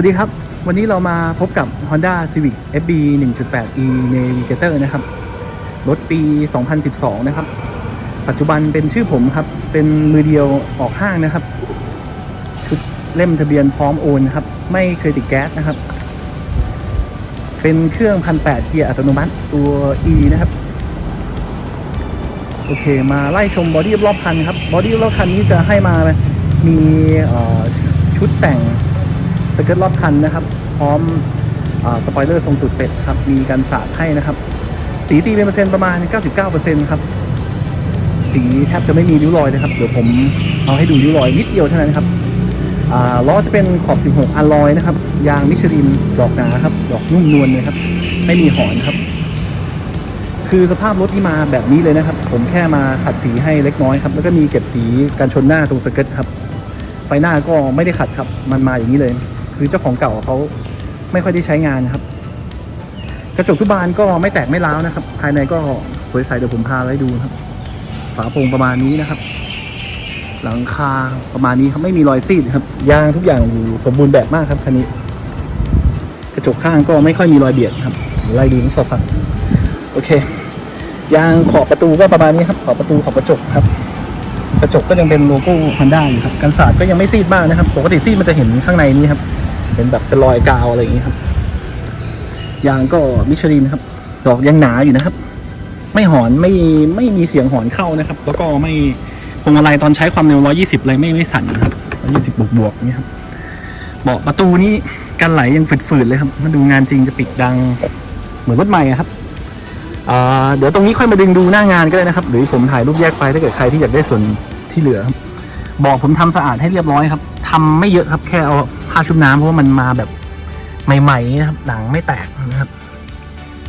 วัสดีครับ วันนี้เรามาพบกับ Honda Civic FB 1.8e Navigator นะครับ รถปี 2012 นะครับ ปัจจุบันเป็นชื่อผมครับ เป็นมือเดียวออกห้างนะครับ ชุดเล่มทะเบียนพร้อมโอนครับ ไม่เคยติดแก๊สนะครับ เป็นเครื่อง 1,800 เกียร์อัตโนมัติตัว E นะครับ โอเค มาไล่ชมบอดี้รอบคันครับ บอดี้รอบคันนี้จะให้มา มีชุดแต่ง สเกิร์ตรอบคันนะครับ พร้อมอสปอยเลอร์ทรงตุดเป็ดครับ มีกันสาดให้นะครับ สีตีเป็นเปอร์เซ็นต์ประมาณ 99%ครับ สีแทบจะไม่มีริ้วรอยเลยครับ เดี๋ยวผมเอาให้ดูริ้วรอยนิดเดียวเท่านั้นครับล้อจะเป็นขอบ 16 อลลอยนะครับ ยางมิชลิน ดอกหนาครับ ดอกนุ่มนวลเลยครับ ไม่มีหอนครับ คือสภาพรถที่มาแบบนี้เลยนะครับ ผมแค่มาขัดสีให้เล็กน้อยครับ แล้วก็มีเก็บสีกันชนหน้าตรงสเกิร์ตครับ ไฟหน้าก็ไม่ได้ขัดครับ มันมาอย่างนี้เลย คือเจ้าของเก่าเขาไม่ค่อยได้ใช้งานนะครับ กระจกทุกบานก็ไม่แตกไม่ร้าวนะครับ ภายในก็สวยใสเดี๋ยวผมพาไว้ดูครับ ฝาโปร่งประมาณนี้นะครับ หลังคาประมาณนี้ครับไม่มีรอยซีดครับยางทุกอย่างอยู่สมบูรณ์แบบมากครับคันนี้ กระจกข้างก็ไม่ค่อยมีรอยเบียดครับไล่ดูทั้งสองฝั่งโอเคยางขอบประตูก็ประมาณนี้ครับขอบประตูขอบกระจกครับ กระจกก็ยังเป็นโลโก้ Honda อยู่ครับกันสาดก็ยังไม่ซีดมากนะครับปกติซีดมันจะเห็นข้างในนี้ครับ เป็นแบบเป็นรอยกาวอะไรอย่างนี้ครับ ยางก็มิชลินครับ ดอกยังหนาอยู่นะครับ ไม่หอนไม่ไม่มีเสียงหอนเข้านะครับ แล้วก็ไม่พวงมาลัยตอนใช้ความเร็ว 120อะไรไม่ไม่สั่นนะครับ120 บวกบวกนี่ครับเบาะประตูนี้กันไหลยังฝืดๆเลยครับ มาดูงานจริงจะปิดดังเหมือนรถใหม่ครับเดี๋ยวตรงนี้ค่อยมาดึงดูหน้างานก็ได้นะครับ หรือผมถ่ายรูปแยกไปถ้าเกิดใครที่อยากได้ส่วนที่เหลือครับ บอกผมทำสะอาดให้เรียบร้อยครับทำไม่เยอะครับแค่เอาผ้าชุบน้ำเพราะว่ามันมาแบบใหม่ๆนะครับหนังไม่แตกนะครับ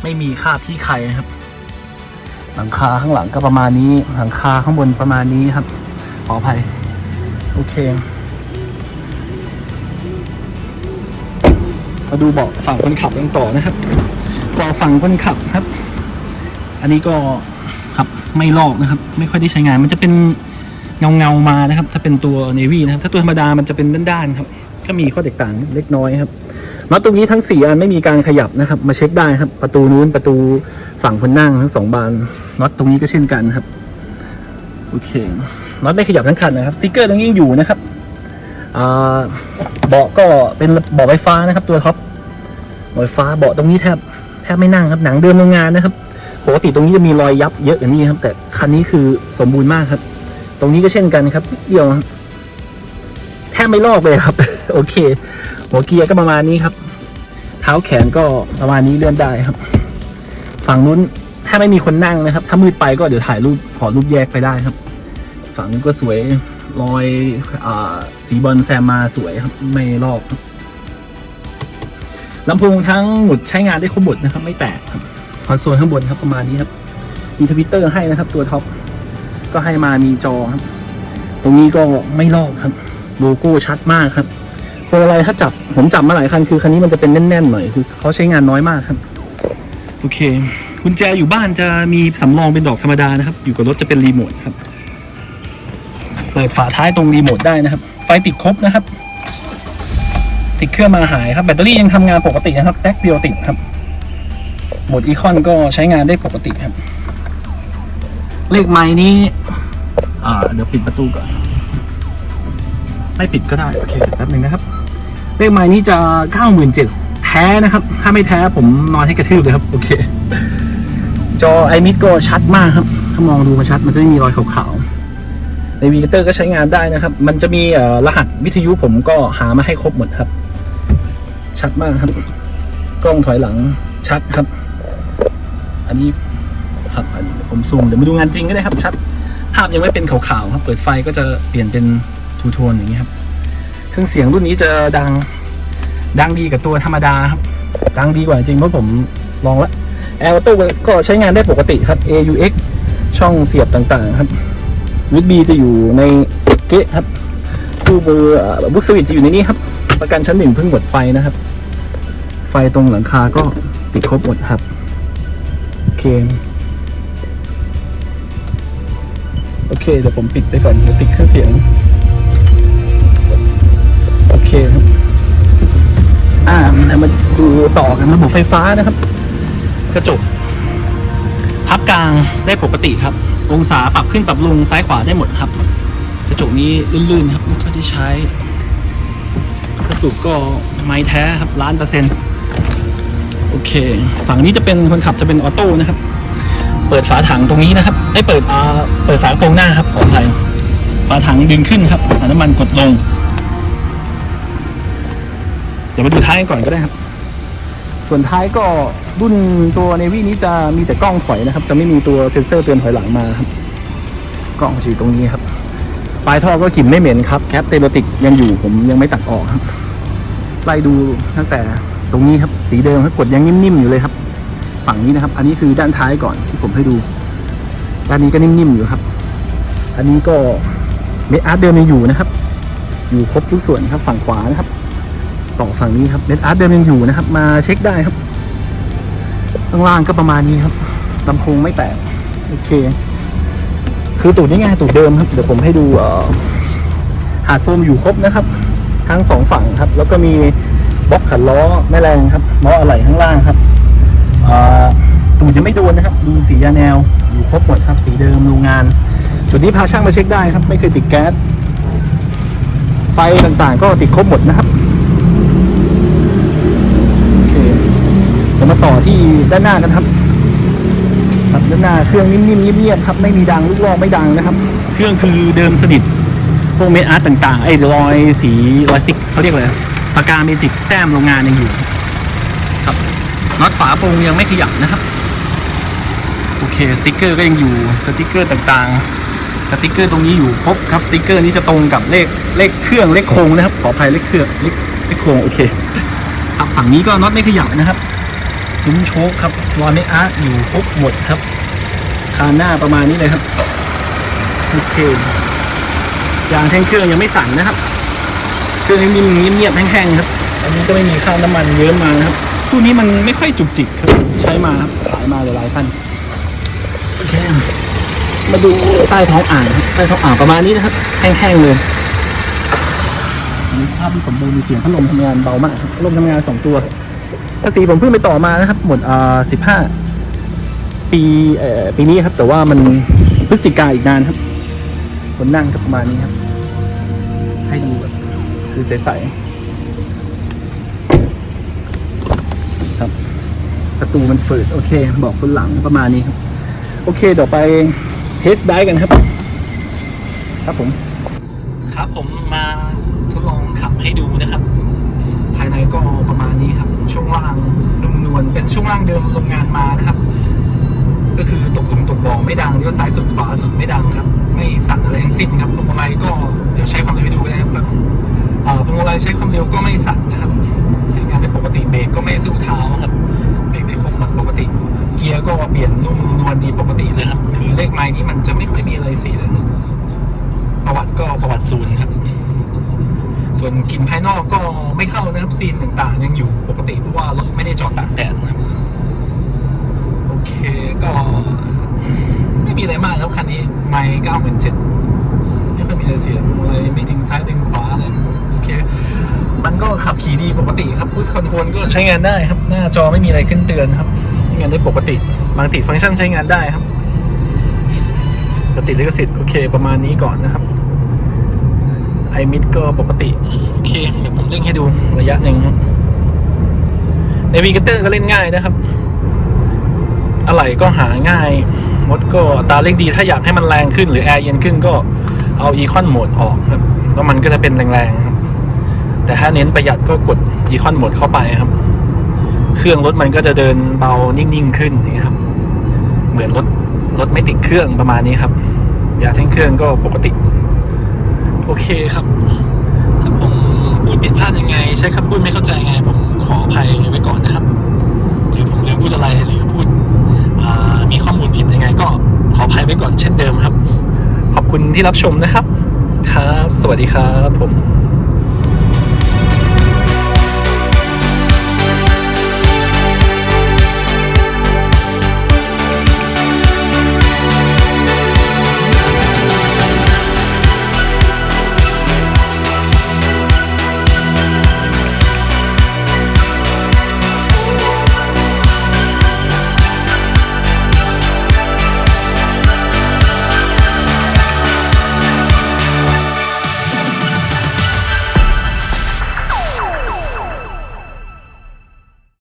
ไม่มีคราบที่ใครนะครับ หลังคาข้างหลังก็ประมาณนี้ หลังคาข้างบนประมาณนี้ครับขออภัยโอเคมาดูเบาะฝั่งคนขับกันต่อนะครับเบาะฝั่งคนขับครับ อันนี้ก็ครับไม่ลอกนะครับ ไม่ค่อยได้ใช้งานมันจะเป็น เงาเงามานะครับ ถ้าเป็นตัว Navy นะครับ ถ้าตัวธรรมดามันจะเป็นด้านๆครับ ก็มีข้อแตกต่างเล็กน้อยครับน็อตตรงนี้ทั้งสี่อันไม่มีการขยับนะครับ มาเช็คได้ครับ ประตูนู้นประตูฝั่งคนนั่งทั้งสองบานน็อตตรงนี้ก็เช่นกันครับโอเคน็อตไม่ขยับทั้งคันนะครับสติกเกอร์ตรงนี้ยังอยู่นะครับเบาะก็เป็นเบาะไฟฟ้านะครับ ตัวท็อปเบาะไฟฟ้าเบาะตรงนี้แทบแทบไม่นั่งครับหนังเดิมโรงงานนะครับปกติตรงนี้จะมีรอยยับเยอะกว่านี้ครับ แต่คันนี้คือสมบูรณ์มากครับ ตรงนี้ก็เช่นกันครับนิดเดียวแทบไม่ลอกเลยครับ โอเค หัวเกียร์ก็ประมาณนี้ครับ เท้าแขนก็ประมาณนี้เลื่อนได้ครับ ฝั่งนู้นถ้าไม่มีคนนั่งนะครับ ถ้ามืดไปก็เดี๋ยวถ่ายรูปขอรูปแยกไปได้ครับ ฝั่งนู้นก็สวยรอยอสีบอลแซมมาสวยครับ ไม่ลอกลำโพงทั้งหมดใช้งานได้ครบหมดนะครับ ไม่แตกครับคอนโซลข้างบนครับประมาณนี้ครับมีทวิตเตอร์ให้นะครับ ตัวท็อป ก็ให้มามีจอครับ ตรงนี้ก็ไม่ลอกครับโลโก้ชัดมากครับพวงมาลัยถ้าจับผมจับมาหลายคันคือคันนี้มันจะเป็นแน่นๆหน่อยคือเขาใช้งานน้อยมากครับ โอเคกุญแจอยู่บ้านจะมีสำรองเป็นดอกธรรมดานะครับ อยู่กับรถจะเป็นรีโมทครับ เปิดฝาท้ายตรงรีโมทได้นะครับ ไฟติดครบนะครับ ติดเครื่องมาหายครับแบตเตอรี่ยังทำงานปกตินะครับแท็กเดียวติดครับโหมดอีคอนก็ใช้งานได้ปกติครับ เลขไม้นี้ อ่า เดี๋ยวปิดประตูก่อน ไม่ปิดก็ได้ โอเคแป๊บหนึ่งนะครับ เลขไม้นี้จะ97,000แท้นะครับ ถ้าไม่แท้ผมนอนให้กระทืบเลยครับ โอเค จอไอมิดก็ชัดมากครับ ถ้ามองดูมาชัด มันจะไม่มีรอยขาวๆในวีเตอร์ก็ใช้งานได้นะครับ มันจะมีรหัสวิทยุผมก็หามาให้ครบหมดครับ ชัดมากครับ กล้องถอยหลังชัดครับ อันนี้ ครับอันนี้ผมซูมเดี๋ยวมาดูงานจริงก็ได้ครับชัดภาพยังไม่เป็นขาวๆครับ เปิดไฟก็จะเปลี่ยนเป็นทูโทนอย่างนี้ครับเครื่องเสียงรุ่นนี้จะดังดังดีกับตัวธรรมดาครับ ดังดีกว่าจริงเพราะผมลองแล้วแอลโต้ก็ใช้งานได้ปกติครับ AUX ช่องเสียบต่างๆครับวิดบีจะอยู่ในเกะครับตู้เบอร์บุ๊กสวิตจะอยู่ในนี้ครับ ประกันชั้นหนึ่งเพิ่งหมดไปนะครับ ไฟตรงหลังคาก็ติดครบหมดครับ โอเค โอเค เดี๋ยวผมปิดไปก่อนเดี๋ยวปิดเครื่องเสียง โอเคครับ อ่ามาดูต่อกันระบบไฟฟ้านะครับ กระจกพับกลางได้ปกติครับ องศาปรับขึ้นปรับลงซ้ายขวาได้หมดครับ กระจกนี้ลื่นๆครับไม่ค่อยได้ใช้ กระสุนก็ไม้แท้ครับล้านเปอร์เซ็นต์โอเค ฝั่งนี้จะเป็นคนขับจะเป็นออโต้นะครับ เปิดฝาถังตรงนี้นะครับไอ้ยเปิดอ่าเปิดฝากระโปรงหน้าครับขออภัยฝาถังดึงขึ้นครับฝาน้ำมันกดลง เดี๋ยวมาดูท้ายกันก่อนก็ได้ครับ ส่วนท้ายก็รุ่นตัวเนวี่นี้จะมีแต่กล้องถอยนะครับ จะไม่มีตัวเซ็นเซอร์เตือนถอยหลังมาครับกล้องจะอยู่ตรงนี้ครับปลายท่อก็กลิ่นไม่เหม็นครับแคปเตโลติกยังอยู่ผมยังไม่ตัดออกครับไล่ดูตั้งแต่ตรงนี้ครับสีเดิมครับกดยังนิ่มๆอยู่เลยครับ ฝั่งนี้นะครับ อันนี้คือด้านท้ายก่อนที่ผมให้ดู ด้านนี้ก็นิ่มๆอยู่ครับ อันนี้ก็เมทอาร์ตเดิมยังอยู่นะครับ อยู่ครบทุกส่วนครับ ฝั่งขวานะครับ ต่อฝั่งนี้ครับเมทอาร์ตเดิมยังอยู่นะครับ มาเช็คได้ครับ ข้างล่างก็ประมาณนี้ครับลำโพงไม่แตกโอเค คือตูดนี่ไงตูดเดิมครับ เดี๋ยวผมให้ดูหาดโฟมอยู่ครบนะครับ ทั้งสองฝั่งครับ แล้วก็มีบล็อกขันล้อแม่แรงครับล้ออะไหล่ข้างล่างครับ ตูดจะไม่โดนนะครับ ดูสียาแนว อยู่ครบหมดครับ สีเดิมโรงงาน จุดนี้พาช่างมาเช็คได้ครับ ไม่เคยติดแก๊ส ไฟต่างๆ ก็ติดครบหมดนะครับ โอเคเดี๋ยวมาต่อที่ด้านหน้ากันครับครับด้านหน้าเครื่องนิ่มๆเงียบๆครับ ไม่มีดังลูกลอกไม่ดังนะครับ เครื่องคือเดิมสนิท พวกเมทอาร์ตต่างๆ ไอ้รอยสีรอยสติกเขาเรียกอะไรปากกาเมจิกแต้มโรงงานยังอยู่ ครับ น็อตฝาโปรงยังไม่ขยับนะครับ โอเคสติ๊กเกอร์ก็ยังอยู่สติ๊กเกอร์ต่างๆ สติ๊กเกอร์ตรงนี้อยู่ครบครับสติ๊กเกอร์นี้จะตรงกับเลขเลขเครื่องเลขโครงนะครับ ขออภัยเลขเครื่องเลขเลขโครงโอเคครับฝั่งนี้ก็น็อตไม่ขยับนะครับซุ้มโชคครับรอยไม่อาร์ตอยู่ครบหมดครับคานหน้าประมาณนี้เลยครับโอเคยางแท่งเครื่องยังไม่สั่นนะครับ เครื่องยังนิ่มๆเงียบๆแห้งๆครับอันนี้ก็ไม่มีข้าวน้ำมันเยอะมานะครับ ตู้นี้มันไม่ค่อยจุกจิกครับ ใช้มาครับขายมาหลายๆพันโอเคมาดูใต้ท้องอ่างครับใต้ท้องอ่างประมาณนี้นะครับแห้งๆเลยอันนี้สภาพที่สมบูรณ์มีเสียงพัดลมทำงานเบามากครับพัดลมทำงานสองตัวภาษีผมเพิ่งไปต่อมานะครับ หมดอ่าสิบห้าปีเอ่อปีนี้ครับ แต่ว่ามันพฤศจิกาอีกนานครับคนนั่งก็ประมาณนี้ครับ ให้ดูแบบคือใสๆ ครับ ประตูมันฝืด โอเค บอกคนหลังประมาณนี้ครับ โอเคเดี๋ยวไปเทสได้กันครับ ครับผม ครับผมมาทดลองขับให้ดูนะครับ ภายในก็ประมาณนี้ครับ ช่วงล่างนุ่มนวลเป็นช่วงล่างเดิมโรงงานมานะครับ ก็คือตกหลุมตกบ่อไม่ดังเลี้ยวซ้ายสุดขวาสุดไม่ดังครับ ไม่สั่นอะไรทั้งสิ้นครับพวงมาลัยก็เดี๋ยวใช้ความเร็วให้ดูนะครับแบบเออพวงมาลัยใช้ความเร็วก็ไม่สั่นนะครับ ปกติเบรกก็ไม่สู้เท้าครับเบรกได้ครบหมดปกติ เกียร์ก็เปลี่ยนนุ่มนวลดีปกติเลยครับ คือเลขไม้นี้มันจะไม่ค่อยมีอะไรเสียเลยประวัติก็ประวัติศูนย์ครับ ส่วนกลิ่นภายนอกก็ไม่เข้านะครับซีนต่างๆ ยังอยู่ปกติเพราะว่ารถไม่ได้จอดตากแดดนะครับโอเคก็ไม่มีอะไรมากแล้วคันนี้ไม่เก้าหมื่นเจ็ดไม่ค่อยมีอะไรเสียอะไรไม่ถึงซ้ายถึงขวาเลยโอเค มันก็ขับขี่ดีปกติครับพุชคอนโทรลก็ใช้งานได้ครับ หน้าจอไม่มีอะไรขึ้นเตือนครับใช้งานได้ปกติบางติดฟังก์ชันใช้งานได้ครับปกติลิขสิทธิ์โอเค ประมาณนี้ก่อนนะครับไอมิดก็ปกติโอเคเดี๋ยวผมเล่นให้ดูระยะหนึ่งครับในวีกเตอร์ก็เล่นง่ายนะครับ อะไรก็หาง่าย มดก็อัตราเร่งดีถ้าอยากให้มันแรงขึ้นหรือแอร์เย็นขึ้นก็เอาอีคอนโหมดออกครับแล้วมันก็จะเป็นแรงๆ แต่ถ้าเน้นประหยัดก็กดอีคอนโหมดเข้าไปครับ เครื่องรถมันก็จะเดินเบานิ่งๆขึ้นอย่างนี้ครับ เหมือนรถรถไม่ติดเครื่องประมาณนี้ครับยาเร่งเครื่องก็ปกติ โอเคครับ ถ้าผมพูดผิดพลาดยังไง ใช้คำพูดไม่เข้าใจไง ผมขออภัยไว้ก่อนนะครับ หรือผมลืมพูดอะไรหรือพูดมีข้อมูลผิดยังไง ก็ขออภัยไว้ก่อนเช่นเดิมครับ ขอบคุณที่รับชมนะครับ ครับ สวัสดีครับผม